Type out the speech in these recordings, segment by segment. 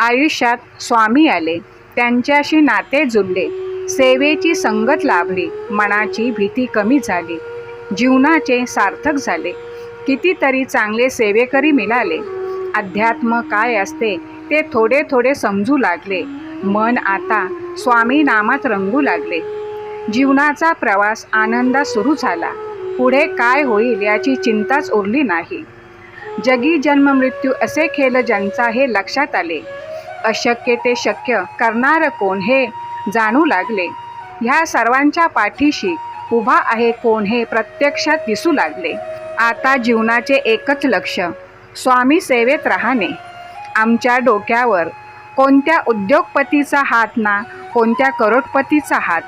आयुष्यात स्वामी आले. त्यांच्याशी नाते जुळले. सेवेची संगत लाभली. मनाची भीती कमी झाली. जीवनाचे सार्थक झाले. कितीतरी चांगले सेवेकरी मिळाले. अध्यात्म काय असते ते थोडे थोडे समजू लागले. मन आता स्वामी नामात रंगू लागले. जीवनाचा प्रवास आनंदात सुरू झाला. पुढे काय होईल याची चिंताच उरली नाही. जगी जन्म मृत्यू असे खेल ज्यांचा हे लक्षात आले. अशक्य ते शक्य करणार कोण हे जाणू लागले. ह्या सर्वांच्या पाठीशी उभा आहे कोण हे प्रत्यक्षात दिसू लागले. आता जीवनाचे एकच लक्ष स्वामी सेवेत राहणे. आमच्या डोक्यावर कोणत्या उद्योगपतीचा हात ना कोणत्या करोडपतीचा हात.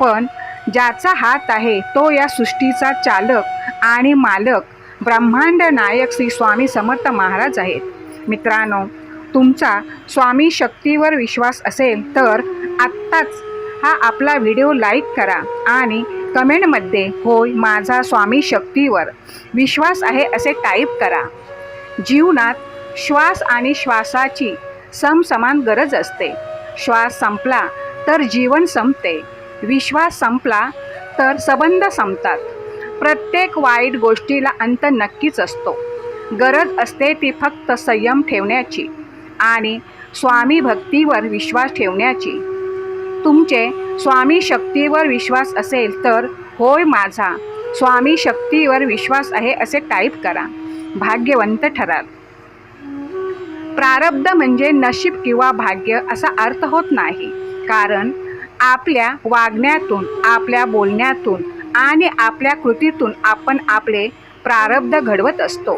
पण ज्याचा हात आहे तो या सृष्टीचा चालक आणि मालक ब्रह्मांड नायक श्री स्वामी समर्थ महाराज आहेत. मित्रांनो तुमचा स्वामी शक्तीवर विश्वास असेल तर आत्ताच हा आपला व्हिडिओ लाईक करा आणि कमेंटमध्ये होय माझा स्वामी शक्तीवर विश्वास आहे असे टाईप करा. जीवनात श्वास आणि श्वासाची समसमान गरज असते. श्वास संपला तर जीवन संपते. विश्वास संपला तर संबंध संपतात. प्रत्येक वाईट गोष्टीला अंत नक्कीच असतो. गरज असते ती फक्त संयम ठेवण्याची. आणि स्वामी भक्तीवर विश्वास ठेवण्याची. तुमचे स्वामी शक्तीवर विश्वास असेल तर होय माझा. स्वामी शक्तीवर विश्वास आहे असे टाईप करा. भाग्यवंत ठराल. प्रारब्ध म्हणजे नशीब किंवा भाग्य असा अर्थ होत नाही. कारण आपल्या वागण्यातून आपल्या बोलण्यातून आणि आपल्या कृतीतून आपण आपले प्रारब्ध घडवत असतो.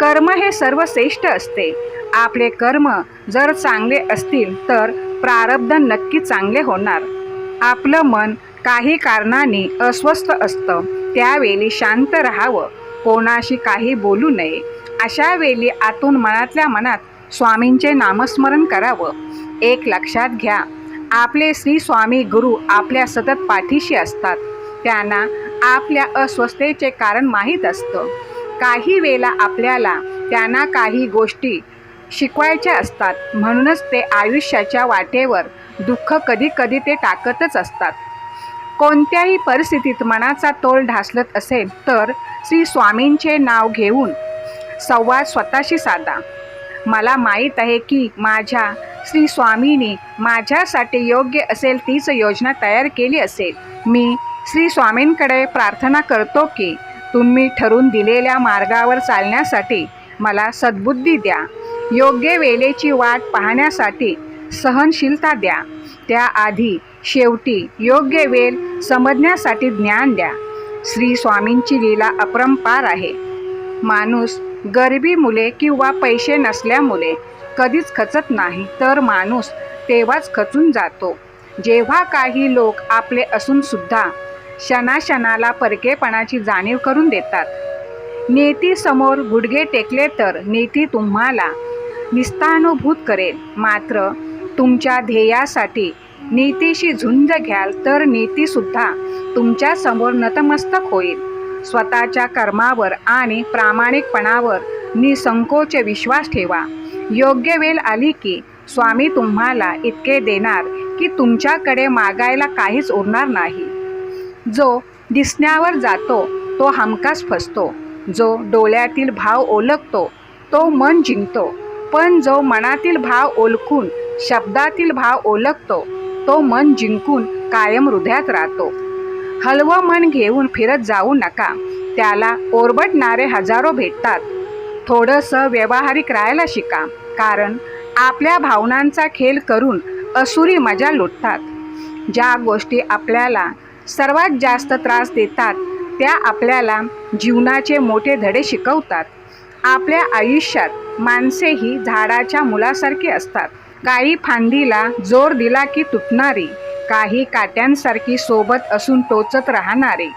कर्म हे सर्वश्रेष्ठ असते. आपले कर्म जर चांगले असतील तर प्रारब्ध नक्की चांगले होणार. आपलं मन काही कारणाने अस्वस्थ असतं. त्यावेळी शांत राहावं. कोणाशी काही बोलू नये. अशा वेळी आतून मनातल्या मनात स्वामींचे नामस्मरण करावं. एक लक्षात घ्या आपले श्री स्वामी गुरु आपल्या सतत पाठीशी असतात. त्यांना आपल्या अस्वस्थतेचे कारण माहीत असतं. काही वेळा आपल्याला त्यांना काही गोष्टी शिकवायच्या असतात. म्हणूनच ते आयुष्याच्या वाटेवर दुःख कधी कधी ते टाकतच असतात. कोणत्याही परिस्थितीत मनाचा तोल ढासलत असेल तर श्री स्वामींचे नाव घेऊन संवाद स्वतःशी साधा. मला माहीत आहे की माझ्या श्री स्वामींनी माझ्यासाठी योग्य असेल तीच योजना तयार केली असेल. मी श्री स्वामींकडे प्रार्थना करतो की तुम्ही ठरून दिलेल्या मार्गावर चालण्यासाठी मला सद्बुद्धी द्या. योग्य वेळेची वाट पाहण्यासाठी सहनशीलता द्या. त्याआधी शेवटी योग्य वेळ समजण्यासाठी ज्ञान द्या. श्री स्वामींची लीला अपरंपार आहे. माणूस गरिबी मुले किंवा पैसे नसल्यामुळे कधीच खचत नाही तर माणूस तेव्हाच खचून जातो. जेव्हा काही लोक आपले असूनसुद्धा क्षणाक्षणाला परकेपणाची जाणीव करून देतात. नेतीसमोर गुडघे टेकले तर नेती तुम्हाला निस्तानुभूत करेल. मात्र तुमच्या ध्येयासाठी नीतीशी झुंज घ्याल तर नीतीसुद्धा तुमच्यासमोर नतमस्तक होईल. स्वतःच्या कर्मावर आणि प्रामाणिकपणावर निसंकोच विश्वास ठेवा. योग्य वेळ आली की स्वामी तुम्हाला इतके देणार की तुमच्याकडे मागायला काहीच उरणार नाही. जो दिसण्यावर जातो तो हमखास फसतो. जो डोळ्यातील भाव ओळखतो तो मन जिंकतो. पण जो मनातील भाव ओळखून शब्दातील भाव ओळखतो तो मन जिंकून कायम हृदयात राहतो. हलवं मन घेऊन फिरत जाऊ नका. त्याला ओरबटणारे हजारो भेटतात. थोडंसं व्यवहारिक राहायला शिका कारण आपल्या भावनांचा खेळ करून असुरी मजा लुटतात. ज्या गोष्टी आपल्याला सर्वात जास्त त्रास देतात त्या आपल्याला जीवनाचे मोठे धडे शिकवतात. आपल्या आयुष्यात माणसेही झाडाच्या मुलासारखी असतात. काही फांदीला जोर दिला की तुटणारी काही काट्यांसारखी सोबत असून टोचत राहणारी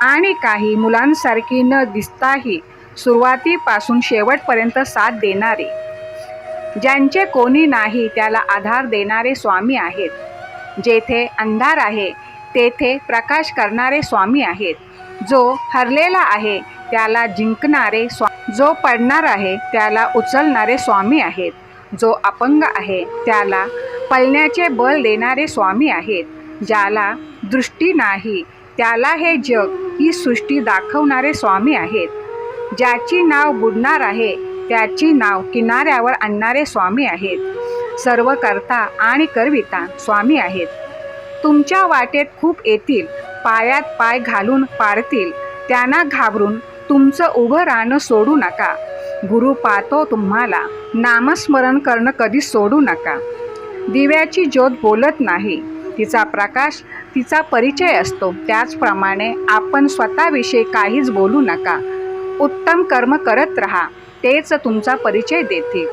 आणि काही मुलांसारखी न दिसताही सुरुवातीपासून शेवटपर्यंत साथ देणारी. ज्यांचे कोणी नाही त्याला आधार देणारे स्वामी आहेत. जेथे अंधार आहे तेथे प्रकाश करणारे स्वामी आहेत. जो हरलेला आहे त्याला जिंकणारे स्वा जो पडणार आहे त्याला उचलणारे स्वामी आहेत. जो अपंग आहे त्याला पळण्याचे बल देणारे स्वामी आहेत. ज्याला दृष्टी नाही त्याला हे जग ही सृष्टी दाखवणारे स्वामी आहेत. ज्याची नाव बुडणार आहे त्याची नाव किनाऱ्यावर आणणारे स्वामी आहेत. सर्व करता आणि करविता स्वामी आहेत. तुमच्या वाटेत खूप येतील पायात पाय घालून पारतील त्यांना घाबरून तुमचं उभं राहणं सोडू नका. गुरु पाहतो तुम्हाला. नामस्मरण करणं कधी सोडू नका. दिव्याची ज्योत बोलत नाही. तिचा प्रकाश तिचा परिचय असतो. त्याचप्रमाणे आपण स्वतःविषयी काहीच बोलू नका. उत्तम कर्म करत राहा. तेच तुमचा परिचय देतील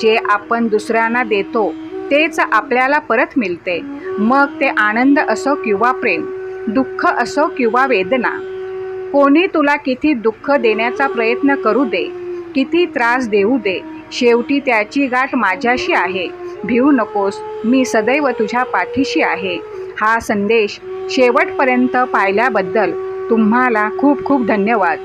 जे आपण दुसऱ्यांना देतो तेच आपल्याला परत मिळते. मग ते आनंद असो किंवा प्रेम दुःख असो किंवा वेदना. कोणी तुला किती दुःख देण्याचा प्रयत्न करू दे किती त्रास देऊ दे शेवटी त्याची गाठ माझ्याशी आहे. भिवू नकोस मी सदैव तुझ्या पाठीशी आहे. हा संदेश शेवटपर्यंत पाहिल्याबद्दल तुम्हाला खूप खूप धन्यवाद.